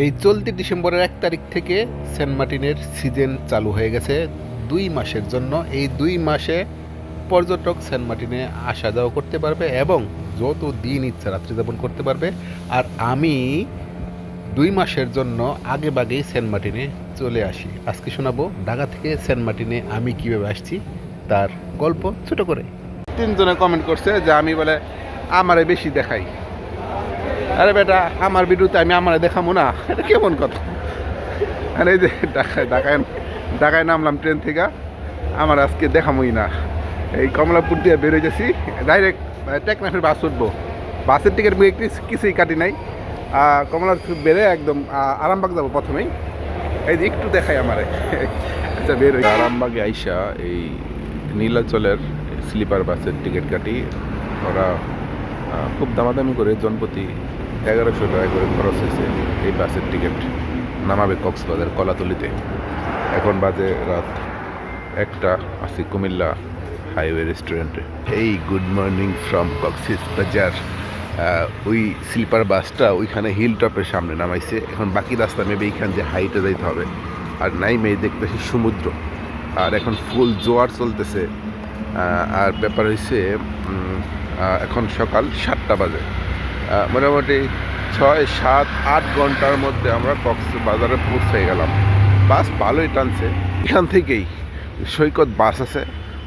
এই চলতি ডিসেম্বরের এক তারিখ থেকে সেন্ট মার্টিনের সিজন চালু হয়ে গেছে দুই মাসের জন্য। এই দুই মাসে পর্যটক সেন্ট মার্টিনে আসা যাওয়া করতে পারবে এবং যত দিন ইচ্ছা রাত্রি যাপন করতে পারবে। আর আমি দুই মাসের জন্য আগে বাগেই সেন্ট মার্টিনে চলে আসি। আজকে শোনাবো ঢাকা থেকে সেন্ট মার্টিনে আমি কীভাবে আসছি, তার গল্প ছোট করে। তিনজনে কমেন্ট করছে যে আমি বলে আমারে বেশি দেখাই। আরে বেটা, আমার ভিডিওতে আমি আমার দেখাবো না। এটা কেমন কথা? আরে এই যে ঢাকায় ঢাকায় ঢাকায় নামলাম ট্রেন থেকে। আমার আজকে দেখামই না। এই কমলাপুর দিয়ে বেরোয় গেছি ডাইরেক্ট টেকনাফের বাস উঠবো। বাসের টিকিট কিছু- কিছুই কাটি নাই। কমলাপুর বেড়ে একদম আরামবাগ যাব প্রথমেই। এই যে একটু দেখাই আমারে। আচ্ছা বের হই। আরামবাগে আইসা এই নীলাচলের স্লিপার বাসের টিকিট কাটি। ওরা খুব দামাদামি করে জনপ্রতি এগারোশো টাকা করে খরচ হয়েছে এই বাসের টিকিট। নামাবে কক্সবাজার কলাতলিতে। এখন বাজে রাত একটা আছি কুমিল্লা হাইওয়ে রেস্টুরেন্টে। এই গুড মর্নিং ফ্রম কক্সিস বাজার। ওই স্লিপার বাসটা ওইখানে হিল টপের সামনে নামাইছে। এখন বাকি রাস্তা মেবে এইখান যে হাইটে যাইতে হবে। আর নাই মেয়ে দেখতেছি সমুদ্র। আর এখন ফুল জোয়ার চলতেছে। আর ব্যাপার হয়েছে এখন সকাল সাতটা বাজে। মোটামুটি ছয়, সাত, আট ঘণ্টার মধ্যে আমরা কক্সবাজারে পৌঁছে গেলাম। বাস ভালোই টানছে। এখান থেকেই সৈকত বাস আছে।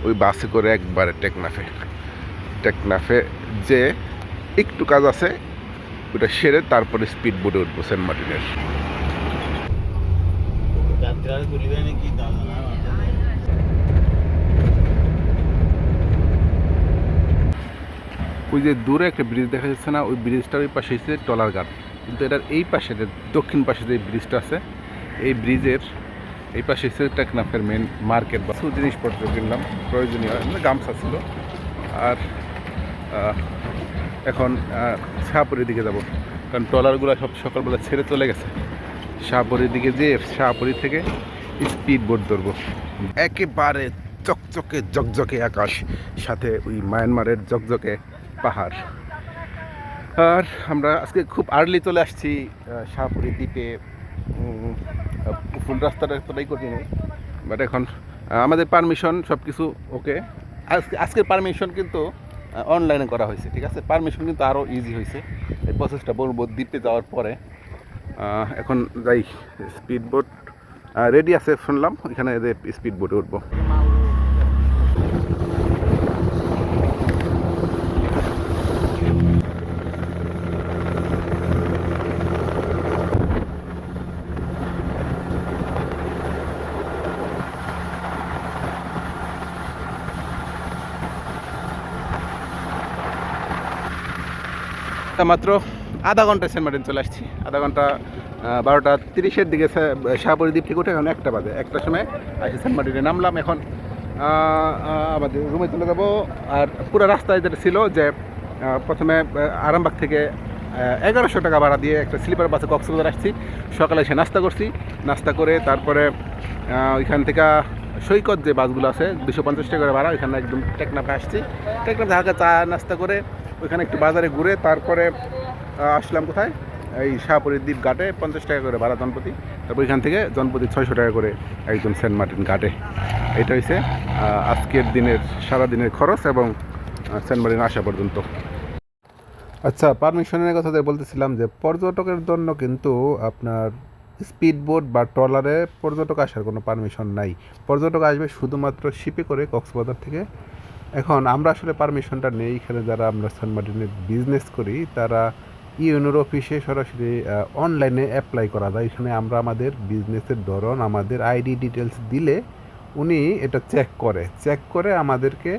ওই বাসে করে একবারে টেকনাফে। টেকনাফে যে একটু কাজ আছে, ওটা সেরে তারপরে স্পিড বোটে উঠবো সেন্ট মার্টিনের ওই যে দূরে একটা ব্রিজ দেখা যাচ্ছে না, ওই ব্রিজটার ওই পাশে হচ্ছে টলার ঘাট। কিন্তু এটার এই পাশে যে দক্ষিণ পাশে যে ব্রিজটা আছে, এই ব্রিজের এই পাশে হচ্ছে টেকনাফের মেন মার্কেট বা কিছু জিনিসপত্র কিনলাম, প্রয়োজনীয়। গামছা ছিল। আর এখন শাহপুরের দিকে যাব। কারণ ট্রলারগুলো সব সকালবেলা ছেড়ে চলে গেছে। শাহপুরের দিকে যেয়ে শাহপুরি থেকে স্পিড বোট ধরবো। একেবারে চকচকে জকজকে আকাশ। সাথে ওই মায়ানমারের জকজকে পাহাড়। আর আমরা আজকে খুব আর্লি চলে আসছি শাহপুরি দ্বীপে। ফুল রাস্তাটা এতটাই কঠিন। বাট এখন আমাদের পারমিশন সব কিছু ওকে আজকে, আজকের পারমিশন কিন্তু অনলাইনে করা হয়েছে, ঠিক আছে? পারমিশন কিন্তু আরও ইজি হয়েছে। এই প্রসেসটা বলব দ্বীপে যাওয়ার পরে। এখন যাই স্পিড বোট রেডি আছে শুনলাম, এখানে স্পিড বোটে উঠবো। তা মাত্র আধা ঘণ্টা সেন্ট মার্টিন চলে আসছি। আধা ঘণ্টা বারোটা তিরিশের দিকে শাহপুরি দ্বীপ থেকে উঠে এখন একটা বাজে। একটা সময় আসি সেন্ট মার্টিনে নামলাম এখন আমাদের রুমে চলে যাব। আর পুরো রাস্তায় যেটা ছিল যে প্রথমে আরামবাগ থেকে এগারোশো টাকা ভাড়া দিয়ে একটা স্লিপার বাসে কক্সবাজার আসছি। সকালে এসে নাস্তা করছি। নাস্তা করে তারপরে ওইখান থেকে সৈকত যে বাসগুলো আছে, দুশো পঞ্চাশ টাকা করে ভাড়া, ওইখানে একদম টেকনাফে আসছি। টেকনাফে হালকা চা নাস্তা করে ওইখানে একটু বাজারে ঘুরে তারপরে আসলাম কোথায়? এই শাহপুরের দ্বীপ ঘাটে, পঞ্চাশ টাকা করে ভাড়া জনপ্রতি তারপর ওইখান থেকে জনপ্রতি ছয়শো টাকা করে একজন সেন্ট মার্টিন ঘাটে। এটা হচ্ছে আজকের দিনের সারা দিনের খরচ এবং সেন্ট মার্টিন আসা পর্যন্ত। আচ্ছা পারমিশনের কথা বলতেছিলাম যে পর্যটকের জন্য কিন্তু আপনার স্পিড বোট বা ট্রলারে পর্যটক আসার কোনো পারমিশন নাই। পর্যটক আসবে শুধুমাত্র শিপে করে কক্সবাজার থেকে। এখন আমরা আসলে পারমিশনটা নেই। এখানে যারা আমরা সেন্ট মার্টিনের বিজনেস করি, তারা ইউনোর অফিসে সরাসরি অনলাইনে অ্যাপ্লাই করা যায়। এখানে আমরা আমাদের বিজনেসের ধরন, আমাদের আইডি ডিটেলস দিলে উনি এটা চেক করে। চেক করে আমাদেরকে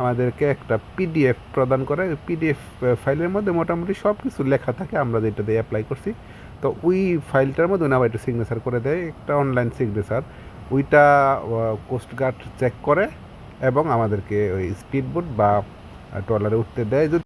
আমাদেরকে একটা পিডিএফ প্রদান করে। পিডিএফ ফাইলের মধ্যে মোটামুটি সব কিছু লেখা থাকে। আমরা যেটা দিয়ে অ্যাপ্লাই করছি। তো ওই ফাইলটার মধ্যে আবার একটু সিগনেচার করে দেয়, একটা অনলাইন সিগনেচার ওইটা কোস্টগার্ড চেক করে। এবং আমাদেরকে ওই স্পিড বোট বা ট্রলারে উঠতে দেয়।